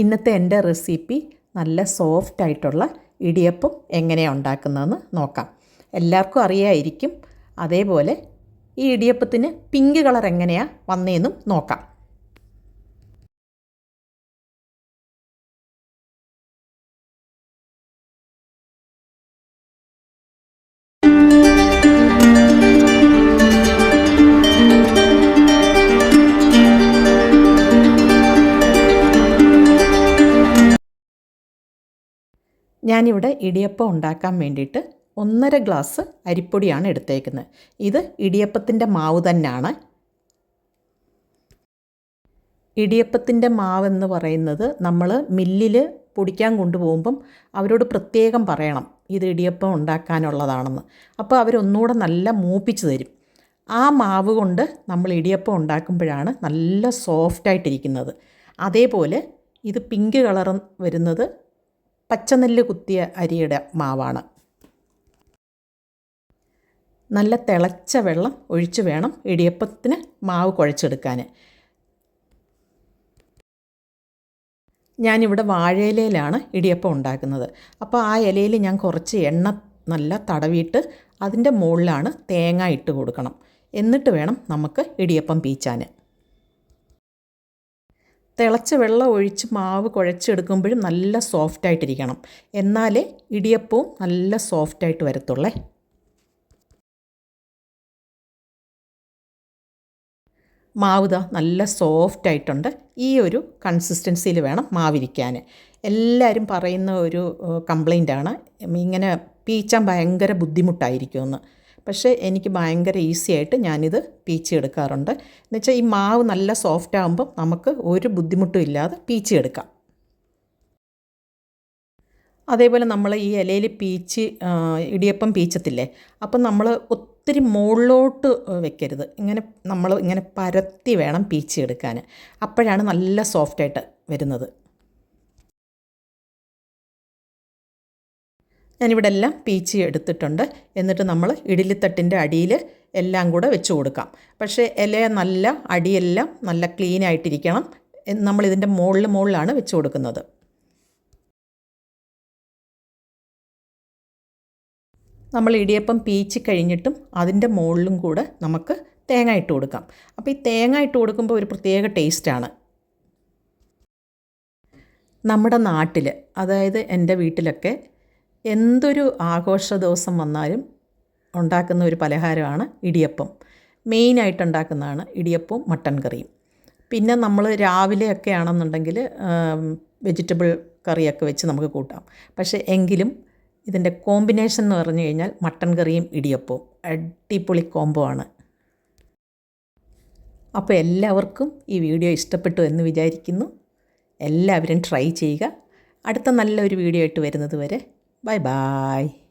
ഇന്നത്തെ എന്റെ റെസിപ്പി നല്ല സോഫ്റ്റ് ആയിട്ടുള്ള ഇടിയപ്പം എങ്ങനെയാണ് ഉണ്ടാക്കുന്നതെന്ന് നോക്കാം. എല്ലാവർക്കും അറിയായിരിക്കും അതേപോലെ ഈ ഇടിയപ്പത്തിന് പിങ്ക് കളർ എങ്ങനെയാണ് വന്നതെന്നും നോക്കാം. ഞാനിവിടെ ഇടിയപ്പം ഉണ്ടാക്കാൻ വേണ്ടിയിട്ട് ഒന്നര ഗ്ലാസ് അരിപ്പൊടിയാണ് എടുത്തേക്കുന്നത്. ഇത് ഇടിയപ്പത്തിന്റെ മാവ് തന്നെയാണ്. ഇടിയപ്പത്തിന്റെ എന്ന് പറയുന്നത് നമ്മൾ മില്ലിൽ പൊടിക്കാൻ കൊണ്ടുപോകുമ്പം അവരോട് പ്രത്യേകം പറയണം ഇത് ഇടിയപ്പം ഉണ്ടാക്കാനുള്ളതാണെന്ന്. അപ്പോൾ അവരൊന്നുകൂടെ നല്ല മൂപ്പിച്ച് തരും. ആ മാവ് കൊണ്ട് നമ്മൾ ഇടിയപ്പം ഉണ്ടാക്കുമ്പോഴാണ് നല്ല സോഫ്റ്റായിട്ടിരിക്കുന്നത്. അതേപോലെ ഇത് പിങ്ക് കളർ വരുന്നത് പച്ചനെല്ല് കുത്തിയ അരിയുടെ മാവാണ്. നല്ല തിളച്ച വെള്ളം ഒഴിച്ച് വേണം ഇടിയപ്പത്തിന് മാവ് കുഴച്ചെടുക്കാൻ ഞാനിവിടെ വാഴയിലയിലാണ് ഇടിയപ്പം ഉണ്ടാക്കുന്നത്. അപ്പോൾ ആ ഇലയിൽ ഞാൻ കുറച്ച് എണ്ണ നല്ല തടവിയിട്ട് അതിന്റെ മുകളിലാണ് തേങ്ങ ഇട്ട് കൊടുക്കണം. എന്നിട്ട് വേണം നമുക്ക് ഇടിയപ്പം പീച്ചാൻ തിളച്ച വെള്ളം ഒഴിച്ച് മാവ് കുഴച്ചെടുക്കുമ്പോഴും നല്ല സോഫ്റ്റായിട്ടിരിക്കണം എന്നാലേ ഇടിയപ്പവും നല്ല സോഫ്റ്റായിട്ട് വരത്തുള്ളേ. മാവ് ദാ നല്ല സോഫ്റ്റ് ആയിട്ടുണ്ട്. ഈ ഒരു കൺസിസ്റ്റൻസിയിൽ വേണം മാവിരിക്കാൻ എല്ലാവരും പറയുന്ന ഒരു കംപ്ലൈന്റാണ് ഇങ്ങനെ പീച്ചാൻ ഭയങ്കര ബുദ്ധിമുട്ടായിരിക്കുമെന്ന്. പക്ഷേ എനിക്ക് ഭയങ്കര ഈസി ആയിട്ട് ഞാനിത് പീച്ചെടുക്കാറുണ്ട് എന്നുവെച്ചാൽ ഈ മാവ് നല്ല സോഫ്റ്റ് ആകുമ്പം നമുക്ക് ഒരു ബുദ്ധിമുട്ടും ഇല്ലാതെ പീച്ചെടുക്കാം അതേപോലെ നമ്മൾ ഈ ഇലയിൽ പീച്ച് ഇടിയപ്പം പീച്ചത്തില്ലേ അപ്പം നമ്മൾ ഒത്തിരി മുകളിലോട്ട് വെക്കരുത്. ഇങ്ങനെ നമ്മൾ ഇങ്ങനെ പരത്തി വേണം പീച്ചെടുക്കാൻ അപ്പോഴാണ് നല്ല സോഫ്റ്റായിട്ട് വരുന്നത്. ഞാനിവിടെ എല്ലാം പീച്ചി എടുത്തിട്ടുണ്ട്. എന്നിട്ട് നമ്മൾ ഇഡലിത്തട്ടിന്റെ അടിയിൽ എല്ലാം കൂടെ വെച്ച് കൊടുക്കാം. പക്ഷേ ഇല നല്ല അടിയെല്ലാം നല്ല ക്ലീൻ ആയിട്ടിരിക്കണം. നമ്മളിതിന്റെ മുകളിൽ മുകളിലാണ് വെച്ച് കൊടുക്കുന്നത്. നമ്മൾ ഇടിയപ്പം പീച്ച് കഴിഞ്ഞിട്ടും അതിന്റെ മുകളിലും കൂടെ നമുക്ക് തേങ്ങ ഇട്ട് കൊടുക്കാം. അപ്പോൾ ഈ തേങ്ങ ഇട്ട് കൊടുക്കുമ്പോൾ ഒരു പ്രത്യേക ടേസ്റ്റാണ് നമ്മുടെ നാട്ടിൽ അതായത് എന്റെ വീട്ടിലൊക്കെ എന്തൊരു ആഘോഷ ദിവസം വന്നാലും ഉണ്ടാക്കുന്ന ഒരു പലഹാരമാണ് ഇടിയപ്പം. മെയിനായിട്ട് ഉണ്ടാക്കുന്നതാണ് ഇടിയപ്പവും മട്ടൻ കറിയും. പിന്നെ നമ്മൾ രാവിലെയൊക്കെ ആണെന്നുണ്ടെങ്കിൽ വെജിറ്റബിൾ കറിയൊക്കെ വെച്ച് നമുക്ക് കൂട്ടാം. പക്ഷേ എങ്കിലും ഇതിന്റെ കോമ്പിനേഷൻ എന്ന് പറഞ്ഞു കഴിഞ്ഞാൽ മട്ടൻ കറിയും ഇടിയപ്പവും. അടിപൊളി കോംബോ ആണ്. അപ്പോൾ എല്ലാവർക്കും ഈ വീഡിയോ ഇഷ്ടപ്പെട്ടു എന്ന് വിചാരിക്കുന്നു. എല്ലാവരും ട്രൈ ചെയ്യുക. അടുത്ത നല്ലൊരു വീഡിയോ ആയിട്ട് വരുന്നത് വരെ Bye bye.